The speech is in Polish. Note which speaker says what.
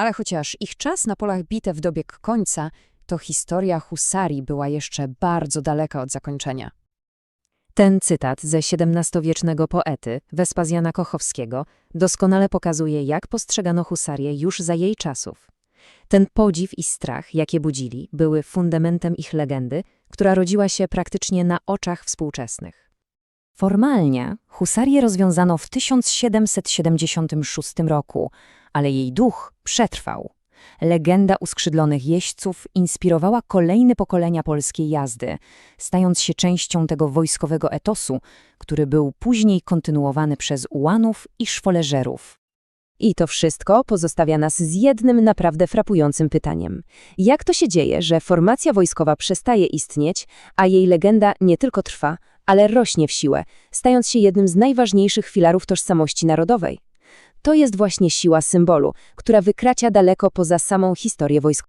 Speaker 1: Ale chociaż ich czas na polach bitew dobiegł końca, to historia husarii była jeszcze bardzo daleka od zakończenia.
Speaker 2: Ten cytat ze XVII-wiecznego poety Wespazjana Kochowskiego doskonale pokazuje, jak postrzegano husarię już za jej czasów. Ten podziw i strach, jakie budzili, były fundamentem ich legendy, która rodziła się praktycznie na oczach współczesnych. Formalnie husarię rozwiązano w 1776 roku, ale jej duch przetrwał. Legenda uskrzydlonych jeźdźców inspirowała kolejne pokolenia polskiej jazdy, stając się częścią tego wojskowego etosu, który był później kontynuowany przez ułanów i szwoleżerów.
Speaker 3: I to wszystko pozostawia nas z jednym naprawdę frapującym pytaniem. Jak to się dzieje, że formacja wojskowa przestaje istnieć, a jej legenda nie tylko trwa, ale rośnie w siłę, stając się jednym z najważniejszych filarów tożsamości narodowej? To jest właśnie siła symbolu, która wykracza daleko poza samą historię wojskową.